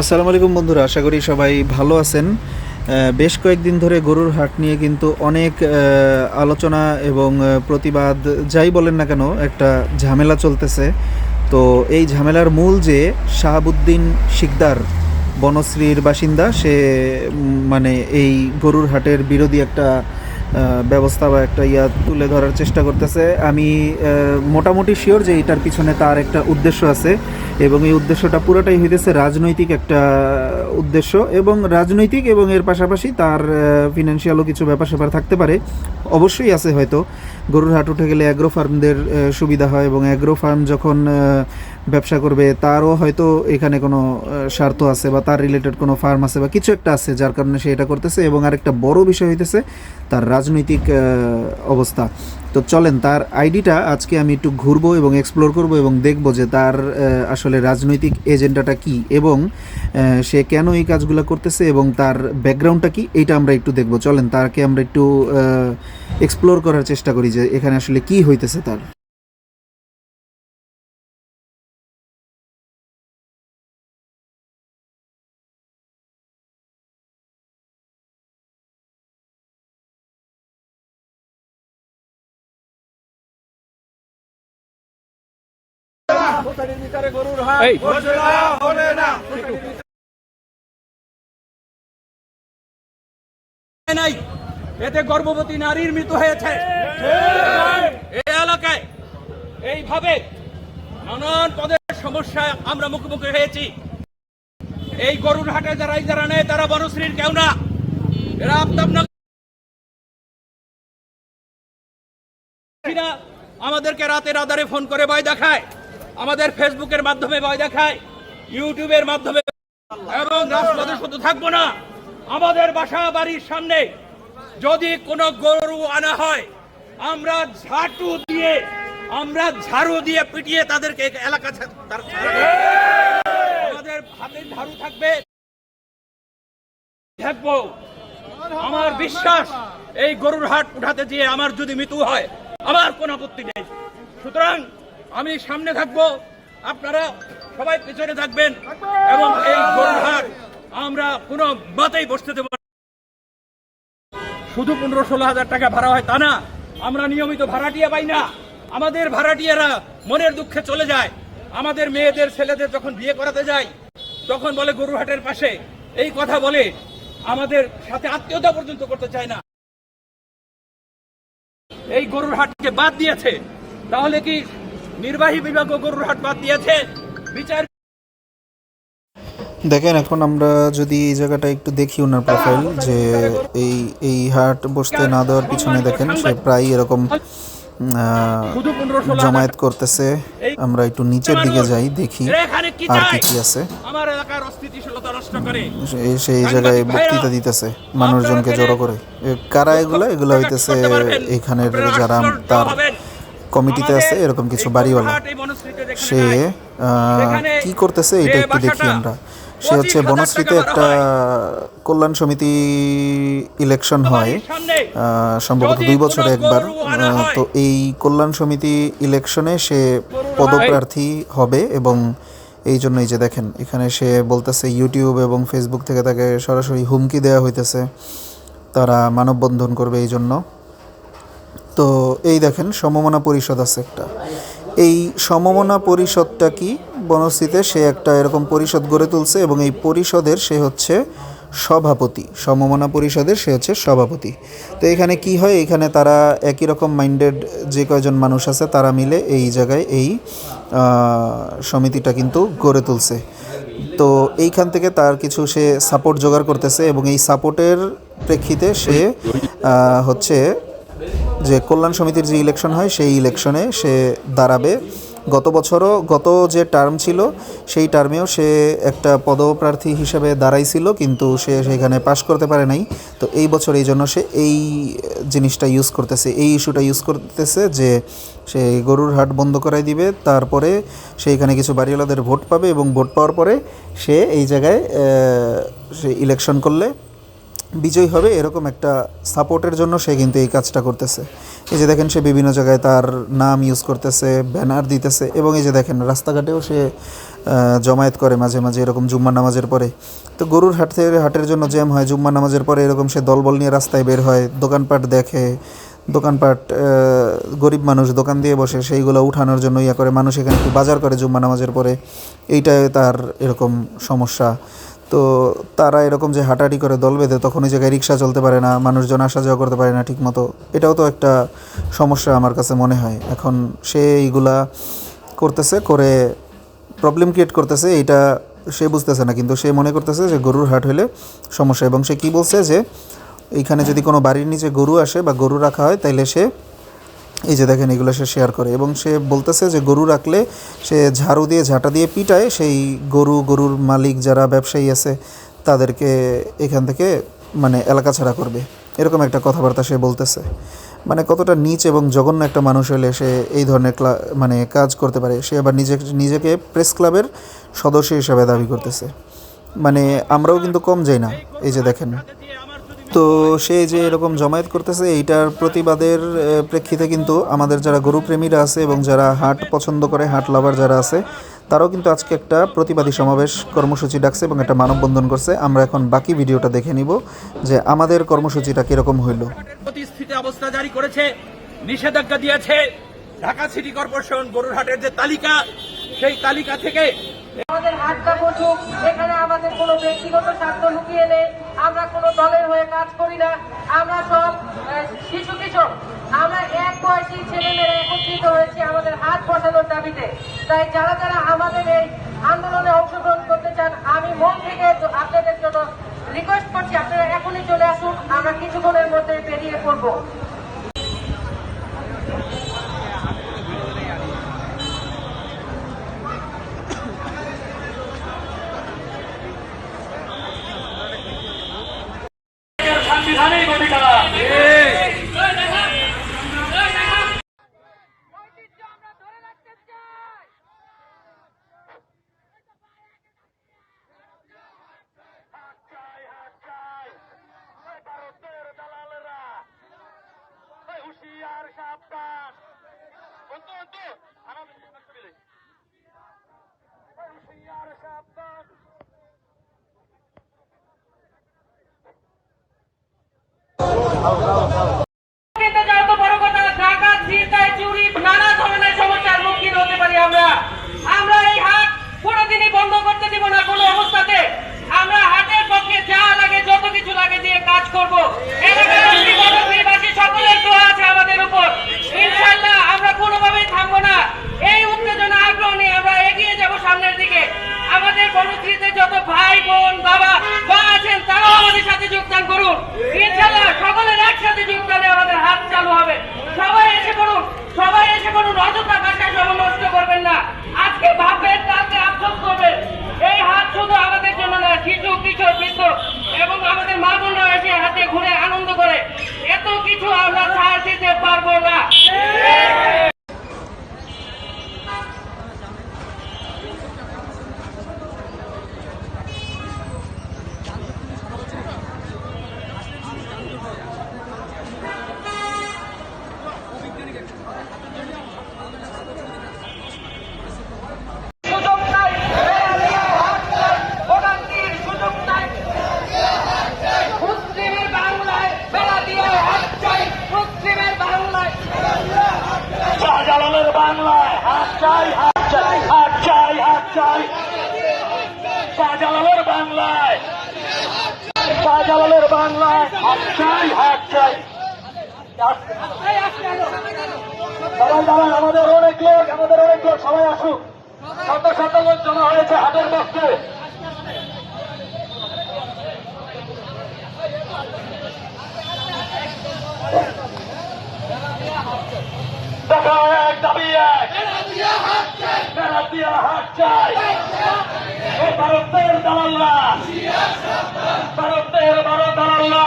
আসসালামু আলাইকুম বন্ধুরা, আশা করি সবাই ভালো আছেন। বেশ কয়েকদিন ধরে গরুর হাট নিয়ে কিন্তু অনেক আলোচনা এবং প্রতিবাদ, যাই বলেন না কেন, একটা ঝামেলা চলতেছে। তো এই ঝামেলার মূল যে শাহাবুদ্দিন শিকদার, বনশ্রীর বাসিন্দা, সে মানে এই গরুর হাটের বিরোধী একটা ব্যবস্থা বা একটা ইয়া তুলে ধরার চেষ্টা করতেছে। আমি মোটামুটি শিওর যে এটার পিছনে তার একটা উদ্দেশ্য আছে এবং এই উদ্দেশ্যটা পুরোটাই হইতেছে রাজনৈতিক একটা উদ্দেশ্য এবং রাজনৈতিক এবং এর পাশাপাশি তার ফিনান্সিয়ালও কিছু ব্যাপার স্যাপার থাকতে পারে। অবশ্যই আছে হয়তো। গরুর হাট উঠে গেলে অ্যাগ্রো ফার্মদের সুবিধা হয় এবং অ্যাগ্রো ফার্ম যখন ব্যবসা করবে, তারও হয়তো এখানে কোনো স্বার্থ আছে বা তার রিলেটেড কোনো ফার্ম আছে বা কিছু একটা আছে যার কারণে সে এটা করতেছে এবং আরেকটা বড় বিষয় হইতেছে তার রাজনৈতিক অবস্থা। তো চলেন, তার আইডিটা আজকে আমি একটু ঘুরবো এবং এক্সপ্লোর করব এবং দেখব যে তার আসলে রাজনৈতিক এজেন্ডাটা কি এবং সে কেন এই কাজগুলো করতেছে এবং তার ব্যাকগ্রাউন্ডটা কি এটা আমরা একটু দেখব। চলেন, তাকে আমরা একটু এক্সপ্লোর করার চেষ্টা করি যে এখানে আসলে কি হইতেছে তার। নাই। এতে গর্ভবতী নারীর মৃত্যু হয়েছে। এই এলাকায় এইভাবে নানান পদের সমস্যায় আমরা মুখোমুখি হয়েছি। এই গরুর হাটে যারা যারা নেয় তারা বনশ্রীর কেউ না। এরা আমাদেরকে রাতের আধারে ফোন করে ভয় দেখায়। আমাদের ফেসবুকের মাধ্যমে ভয় দেখায়, ইউটিউবের মাধ্যমে এবং রাজপথে শুধু থাকব না, আমাদের বাসা বাড়ির সামনে যদি কোনো গরু আনা হয়, আমরা ঝাঁটু দিয়ে, আমরা ঝাড়ু দিয়ে পিটিয়ে তাদেরকে এলাকা আমাদের হাতে ঝাড়ু থাকবে। থাকব আমার বিশ্বাস, এই গরুর হাট উঠাতে গিয়ে আমার যদি মৃত্যু হয়, আমার কোনো আপত্তি নেই। সুতরাং আমি সামনে থাকব। আপনারা সবাই পিছনে থাকবেন এবং এই গরুর হাট আমরা কোনো মতেই বসতে দেব শুধু পনেরো ষোলো হাজার টাকা ভাড়া হয় তা না আমরা নিয়মিত ভাড়াটিয়া পাই না। আমাদের ভাড়াটিয়ারা মনের দুঃখে চলে যায়। আমাদের মেয়েদের ছেলেদের যখন বিয়ে করাতে যায় তখন বলে গরুহাটের পাশে। এই কথা বলে আমাদের সাথে আত্মীয়তা পর্যন্ত করতে চায় না। এই গরুর হাটকে বাদ দিয়েছে। তাহলে কি নির্বাহী বিভাগও গরুর হাট বাদ দিয়েছে। বিচার দেখেন এখন আমরা যদি এই জায়গাটা একটু দেখি ওনার প্রোফাইল যে এই এই হাট বসতে না দেওয়ার পিছনে দেখেন সে প্রায় এরকম জমায়েত করতেছে। আমরা একটু নিচের দিকে যাই দেখি আর কি কি আছে। সে- সেই জায়গায় বক্তৃতা দিতেছে মানুষজনকে জড়ো করে। কারা এগুলো? এগুলো হইতেছে এখানের যারা তার কমিটিতে আছে এরকম কিছু বাড়িওয়ালা। সে কি করতেছে এটা একটু দেখি আমরা। সে হচ্ছে বনশ্রীতে একটা কল্যাণ সমিতি ইলেকশন হয় সম্ভবত দুই বছরে একবার তো এই কল্যাণ সমিতি ইলেকশনে সে পদপ্রার্থী হবে এবং এই জন্যই যে দেখেন এখানে সে বলতেছে ইউটিউব এবং ফেসবুক থেকে তাকে সরাসরি হুমকি দেওয়া হইতেছে। তারা মানববন্ধন করবে এই জন্য। তো এই দেখেন সমমনা পরিষদ আছে একটা। এই সমমনা পরিষদটা কি? বনশ্রীতে সে একটা এরকম পরিষদ গড়ে তুলছে এবং এই পরিষদের সে হচ্ছে সভাপতি। সমমনা পরিষদের সে হচ্ছে সভাপতি। তো এখানে কি হয়? এখানে তারা একই রকম মাইন্ডেড যে কয়জন মানুষ আছে, তারা মিলে এই জায়গায় এই সমিতিটা কিন্তু গড়ে তুলছে। তো এইখান থেকে তার কিছু সে সাপোর্ট জোগাড় করতেছে এবং এই সাপোর্টের প্রেক্ষিতে সে হচ্ছে যে কল্যাণ সমিতির যে ইলেকশন হয়, সেই ইলেকশনে সে দাঁড়াবে। গত বছরও গত যে টার্ম ছিল, সেই টার্মেও সে একটা পদপ্রার্থী হিসেবে দাঁড়াইছিল, কিন্তু সে সেখানে পাশ করতে পারে নাই। তো এই বছর এই জন্য সে এই জিনিসটা ইউজ করতেছে, এই ইস্যুটা ইউজ করতেছে যে সে গরুর হাট বন্ধ করাই দিবে, তারপরে সে এখানে কিছু বাড়িওয়ালাদের ভোট পাবে এবং ভোট পাওয়ার পরে সে এই জায়গায় সে ইলেকশন করলে বিজয়ী হবে, এরকম একটা সাপোর্টের জন্য সে কিন্তু এই কাজটা করতেছে। এই যে দেখেন সে বিভিন্ন জায়গায় তার নাম ইউজ করতেছে ব্যানার দিতেছে এবং এই যে দেখেন রাস্তাঘাটেও সে জমায়েত করে মাঝে মাঝে এরকম জুম্মা নামাজের পরে। তো গরুর হাট থেকে হাটের জন্য জ্যাম হয় জুম্মা নামাজের পরে এরকম সে দলবল নিয়ে রাস্তায় বের হয়, দোকানপাট দেখে, দোকানপাট গরিব মানুষ দোকান দিয়ে বসে, সেইগুলো উঠানোর জন্য ইয়া করে, মানুষ এখানে একটু বাজার করে জুম্মা নামাজের পরে। এইটাই তার এরকম সমস্যা। তো তারা এরকম যে হাঁটাহাঁটি করে দল বেঁধে তখন ওই জায়গায় রিক্সা চলতে পারে না, মানুষজন আসা যাওয়া করতে পারে না ঠিকমতো। এটাও তো একটা সমস্যা আমার কাছে মনে হয়। এখন সে এইগুলা করতেছে, করে প্রবলেম ক্রিয়েট করতেছে এটা সে বুঝতেছে না। কিন্তু সে মনে করতেছে যে গরুর হাট হলে সমস্যা। এবং সে কি বলছে যে, এইখানে যদি কোনো বাড়ির নিচে গরু আসে বা গরু রাখা হয়, তাইলে সে এই যে দেখেন, এগুলো সে শেয়ার করে। এবং সে বলতেছে যে গরু রাখলে সে ঝাড়ু দিয়ে, ঝাঁটা দিয়ে পিটায়, সেই গরু, গরুর মালিক যারা ব্যবসায়ী আছে, তাদেরকে এখান থেকে মানে এলাকা ছাড়া করবে। এরকম একটা কথাবার্তা সে বলতেছে। মানে কতটা নিচ এবং জঘন্য একটা মানুষ হলে সে এই ধরনের ক্লা মানে কাজ করতে পারে। সে আবার নিজে নিজেকে প্রেস ক্লাবের সদস্য হিসাবে দাবি করতেছে। মানে আমরাও কিন্তু কম যাই না। এই যে দেখেন তো সে যে এরকম জমায়েত করতেছে, এইটার প্রতিবাদের প্রেক্ষিতে কিন্তু আমাদের যারা গরুপ্রেমীরা আছে এবং যারা হাট পছন্দ করে, হাট লাভার যারা আছে, তারাও কিন্তু আজকে একটা প্রতিবাদী সমাবেশ কর্মসূচি ডাকছে এবং একটা মানববন্ধন করছে। আমরা এখন বাকি ভিডিওটা দেখে নিব যে আমাদের কর্মসূচিটা কীরকম হইল। প্রতিষ্ঠিত অবস্থা জারি করেছে, নিষেধাজ্ঞা দিয়েছে ঢাকা সিটি কর্পোরেশন, গরুরহাটের যে তালিকা, সেই তালিকা থেকে আমাদের হাতটা বসুক, এখানে আমাদের কোনো ব্যক্তিগত স্বার্থ লুকিয়ে নেই, আমরা কোনো দলের হয়ে কাজ করি না, আমরা সব শিশু কিশোর, আমরা এক বয়সী ছেলেমেয়েরা একত্রিত হয়েছি আমাদের হাত বসানোর দাবিতে। তাই যারা যারা আমাদের এই আন্দোলনে অংশগ্রহণ করতে চান, আমি মন থেকে আপনাদের জন্য রিকোয়েস্ট করছি, আপনারা এখনই চলে আসুন, আমরা কিছুক্ষণের মধ্যে বেরিয়ে পড়ব। সবাই দাঁড়ান আমাদের অনেক লোক আমাদের অনেক লোক সবাই আসুক শত শত লোক জমা হয়েছে হাটের পক্ষে এক দাবি এক চাই ভারতের দালাল্লা ভারতের বড় দালাল্লা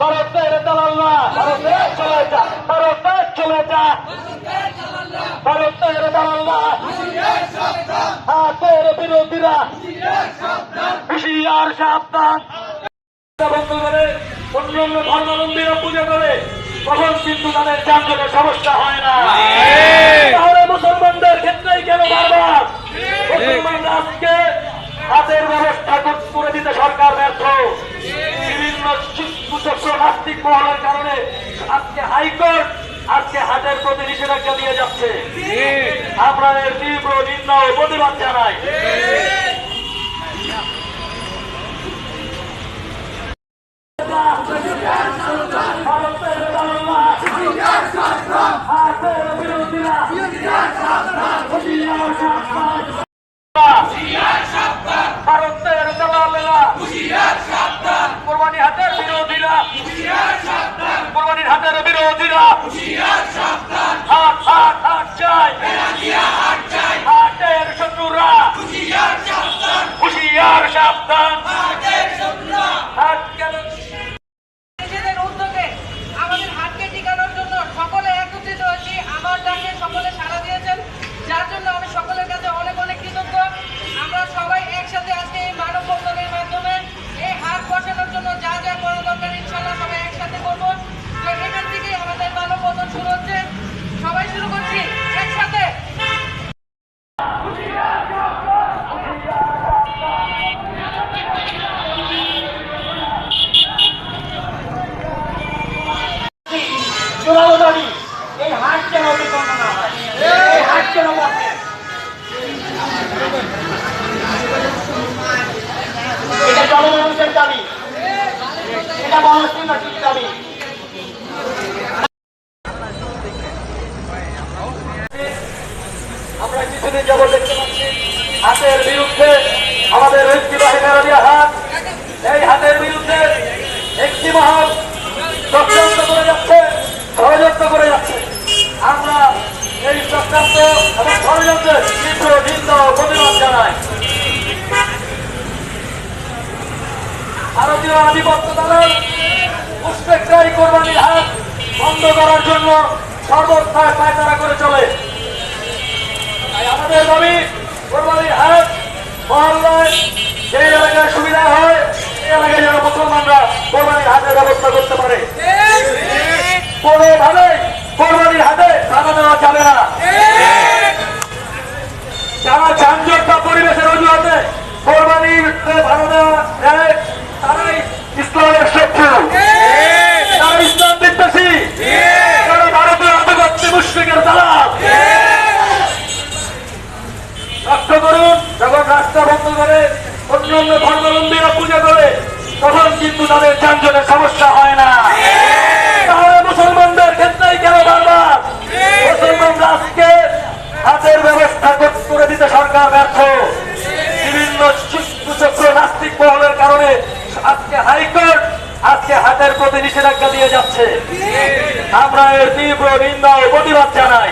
ভারতের দালাল্লা ভারতের চলে যা ভারতের চলে যা ভারতের দালাল্লা হাতের বিরোধীরা হুশিয়ার সাবধান অন্যান্য ধর্মাবলম্বীরা পুজো করে তখন কিন্তু তাদের যানজটের সমস্যা হয় না। তাহলে মুসলমানদের ক্ষেত্রেই কেন বারবার? মুসলমানরা আজকে হাতের ব্যবস্থা করে দিতে সরকার ব্যর্থ। বিভিন্ন নাস্তিক মহলের কারণে আজকে হাইকোর্ট আজকে হাতের প্রতি নিষেধাজ্ঞা দিয়ে যাচ্ছে। আমরা এর তীব্র নিন্দা ও প্রতিবাদ জানাই। ভারতের বাংলা হাতের বিরোধীরা হুঁশিয়ার সাবধান। ভারতের দালালেরা কোরবানি হাতের বিরোধীরা কোরবানির হাতের বিরোধীরা হাট হাট হাট চাই হাটের শত্রুরা হুশিয়ার সাবধান হাট কেন নিজেদের উদ্যোগে আমাদের হাতকে টিকানোর জন্য সকলে একত্রিত হয়েছি আমার ডাকে সকলে সাড়া দিয়েছেন যার জন্য আমি সকলের কাছে অনেক অনেক কৃতজ্ঞ আমরা সবাই একসাথে আজকে এই মানববন্ধনের মাধ্যমে এই হাত বসানোর জন্য যা যা করা দরকার ইনশাল্লাহ সবাই একসাথে করব তো এখান থেকেই আমাদের মানববন্ধন শুরু হচ্ছে সবাই শুরু করছি একসাথে জোরালো দাবি এই হাট যেন বিপন্ন না হয় এই হাট যেন বসে এটা জনমানুষের দাবি এটা মহাসিনাটির দাবি কিছুদিন যাবত দেখতে পাচ্ছি হাতের বিরুদ্ধে আমাদের ঐতিহ্যবাহী মেরোদিয়া হাত এই হাতের বিরুদ্ধে একটি মহল চক্রান্ত করে যাচ্ছে, ষড়যন্ত্র করে যাচ্ছে। আমরা এই চক্রান্ত এবং ষড়যন্ত্রের তীব্র নিন্দা প্রতিবাদ জানাই। ভারতীয় আধিপত্য দলের মুসলিকরাই কোরবানির হাত বন্ধ করার জন্য সর্বস্থায় পায়তারা করে চলে। আমাদের দাবি কোরবানির হাত মহল্লায় সেই এলাকার সুবিধা হয় সেই এলাকায় যেন মুসলমানরা কোরবানির হাটের ব্যবস্থা করতে পারে কোনোভাবে কোরবানির হাটে বাধা দেওয়া যাবে না যারা যানজট বা পরিবেশের অজুহাতে কোরবানির বাধা দেওয়া দেয় তারাই ইসলামের শত্রু তারা ইসলাম বিদ্বেষী তারা ভারতের আধিপত্য মুশ্রিকের দালাল লক্ষ্য করুন যখন রাস্তা বন্ধ করে অন্যান্য ধর্মাবলম্বীরা পূজা করে তখন কিন্তু তাদের যানজটের সমস্যা হয় না তাহলে মুসলমানদের ক্ষেত্রেই কেন বারবার মুসলমানরা আজকে হাতের ব্যবস্থা কর- করে দিতে সরকার ব্যর্থ বিভিন্ন কুচক্র নাস্তিক মহলের কারণে আজকে হাইকোর্ট আজকে হাতের প্রতি নিষেধাজ্ঞা দিয়ে যাচ্ছে। আমরা এর তীব্র নিন্দা ও প্রতিবাদ জানাই।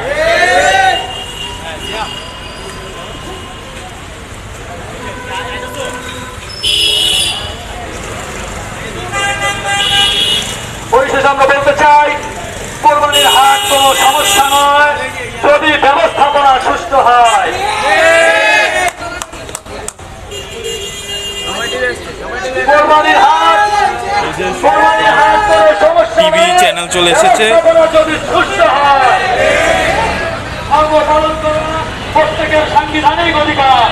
পরিশেষে আমরা বলতে চাই, কোরবানির হাট কোনো সমস্যা নয়। যদি ব্যবস্থাপনা সুস্থ হয় কোরবানির হাট কোরবানির হাট কোনো সমস্যা টিভি চ্যানেল চলে এসেছে। যদি সুস্থ হয় প্রত্যেকের সাংবিধানিক অধিকার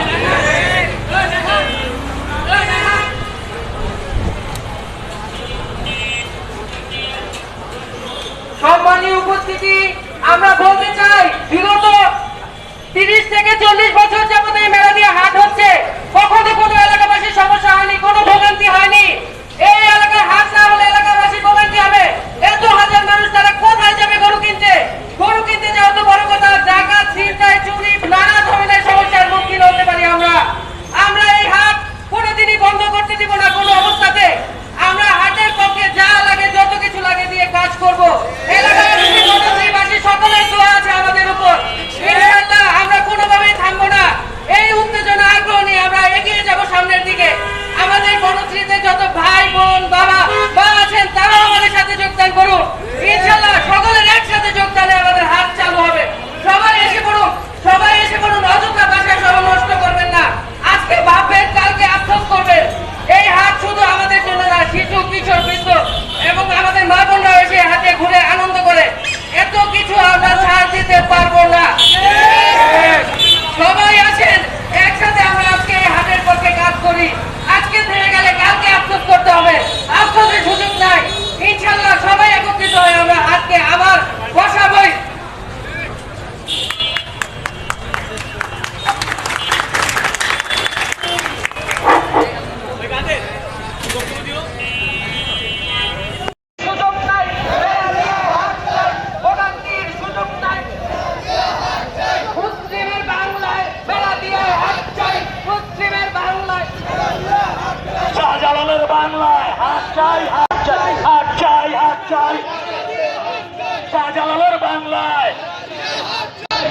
সম্মানীয় উপস্থিতি আমরা বলতে চাই, বিগত তিরিশ থেকে চল্লিশ বছর যাবত এই মেলা দিয়ে হাট হচ্ছে। কখনো কোনো এলাকাবাসীর সমস্যা হয়নি, কোনো ভোগান্তি হয়নি। এই এলাকায় হাট না হলে এলাকাবাসী ভোগান্তি হবে। এত হাজার মানুষ তারা কোথায় যাবে গরু কিনতে? গরু কিনতে যাওয়া তো বড় কথা জায়গা ছিনতাই, চুরি, নানা ধরনের সমস্যার মুখীন হতে পারি প্রস্তুত করতে হবে। আপনাদের সুযোগ নাই। ইনশাল্লাহ সবাই একত্রিত হয়ে আমরা আজকে আবার বসা বই চাই হাত চাই হাত চাই হাত চাই শাহজালালের বাংলায়।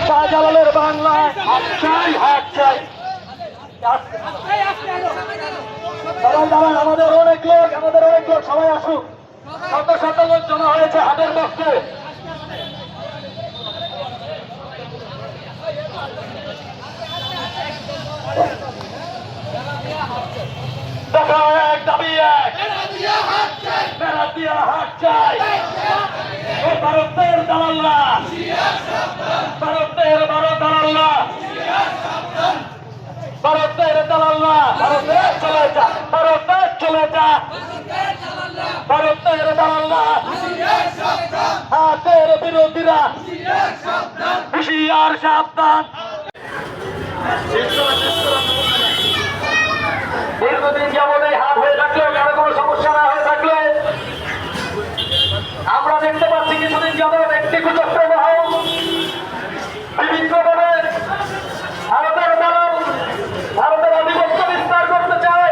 শাহজালালের বাংলায়। হাত চাই হাত চাই আমাদের অনেক লোক, আমাদের অনেক লোক, সবাই আসুক শত শত লোক জমা হয়েছে হাতের পক্ষে দেখা এক দাবি এক। বেড়া দিয়া হাট চাই ও ভারতের দালাল্লা ভারতের সাবধান দীর্ঘদিন যেমন এই হাত হয়ে থাকলেও কারও কোনো সমস্যা না হয়ে থাকলে আমরা দেখতে পাচ্ছি কিছুদিন যাবৎ একটি গুজব প্রবাহ বিভিন্নভাবে ভারতের দালাল ভারতের আধিপত্য বিস্তার করতে চায়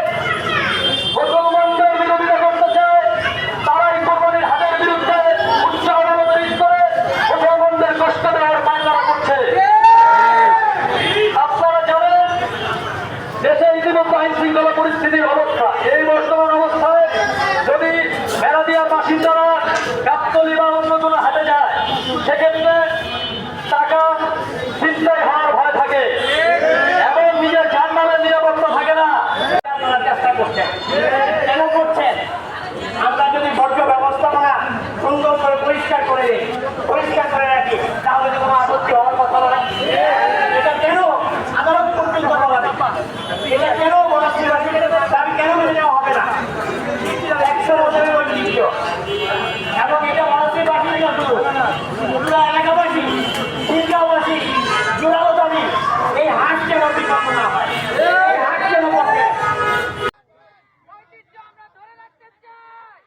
মুসলমানদের বিরোধিতা করতে চায় তারাই কোরবানির হাটের বিরুদ্ধে উৎসাহ তৈরি করে মুসলমানদের কষ্ট দেওয়ার পায়তারা করছে আপনারা জানেন দেশে ইতিমধ্যে আইন শৃঙ্খলা পরিস্থিতির অবস্থা এই বর্তমান অবস্থায় যদি মেলাদিয়ার বাসিন্দারা গাবতলি বা অন্য কোনো হাটে যায় সেক্ষেত্রে টাকা চিন্তায় হওয়ার ভয় থাকে এবং নিজের জানমালের নিরাপত্তা থাকে না। আপনারা চেষ্টা করছেন। কেন করছেন? আমরা যদি বর্জ্য ব্যবস্থাপনা সুন্দর করে পরিষ্কার করে পরিষ্কার করে রাখি তাহলে তো কোনো আপত্তি হওয়ার কথা নয় এটা কেন আদালত পর্যন্ত বলা এটা কেন বনাশ্রীবাসীদের দাবি কেন মেনে নেওয়া হবে না একশো বছরের ঐতিহ্য এবং এটা বনাশ্রীবাসী না শুধু পুরো এলাকাবাসী শিল্পাবাসী জোড়ালো দাবি এই হাট যেন বিকল্প না হয় এই হাট যেন বসে ঐতিহ্য আমরা ধরে রাখতে চাই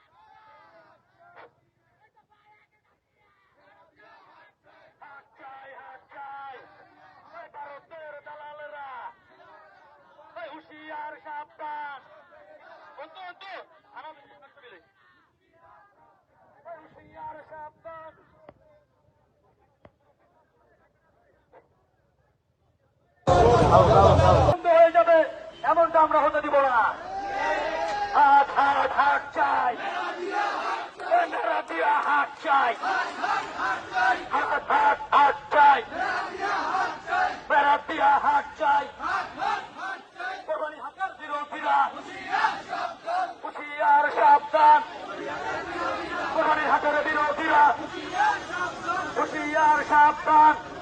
চাই হাত চাই ওই ভারতের দালালেরা ওই হুশিয়ার সাবধান অন্তু অন্তু আমার ওই হুশিয়ার সাবধান বন্ধ হয়ে যাবে এমনটা আমরা হতে দিব না হাত হাত হাত চাই হাত চাই হাত হাত হাত চাই বেড়া দিয়া হাত চাই কোরবানি হাতের বিরোধীরা হুশিয়ার সাবধান কোরবানি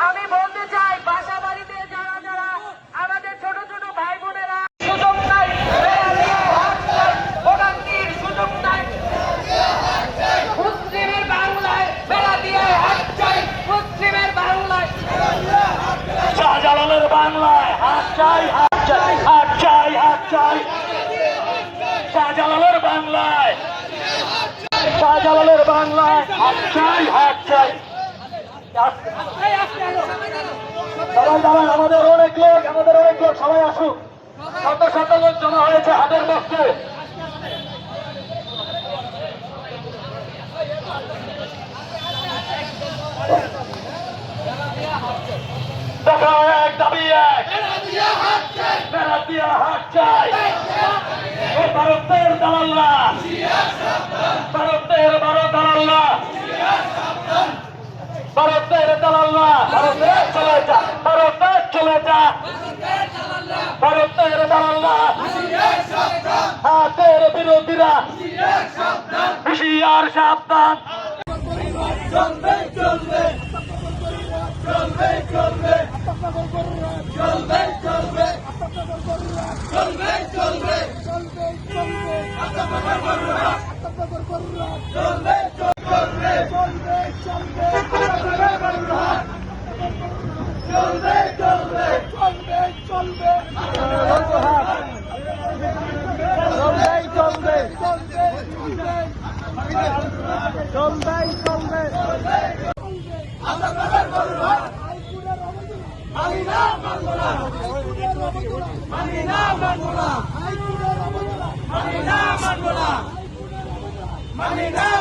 আমি বলতে চাই বাসা বাড়িতে যারা যারা আমাদের ছোট ছোট ভাই বোনেরা সুযোগ নাই ভোগান্তির সুযোগ নাই মুসলিমের বাংলায় বেড়া দিয়ে হাত চাই মুসলিমের বাংলায় শাহজালালের বাংলায় হাত চাই হাত চাই হাত চাই হাত চাই শাহজালালের বাংলায় শাহজালালের বাংলায় হাত চাই হাত চাই আমাদের অনেক লোক, আমাদের অনেক লোক, সবাই আসুক শত শত লোক জমা হয়েছে হাটের পক্ষে এক, দাবি এক। হাট চাই ভারতের দালাল্লা ভারতের বারো দালাল্লা ভারতের দালাল্লা ভারতের চলেটা ভারতের দালাল্লা হাতের বিরোধীরা। হুশিয়ার সাবধান। চলবে চলবে চলবে চলবে চলবে চলবে চলবে চলবে চলবে চলবে চলবে। Navidad.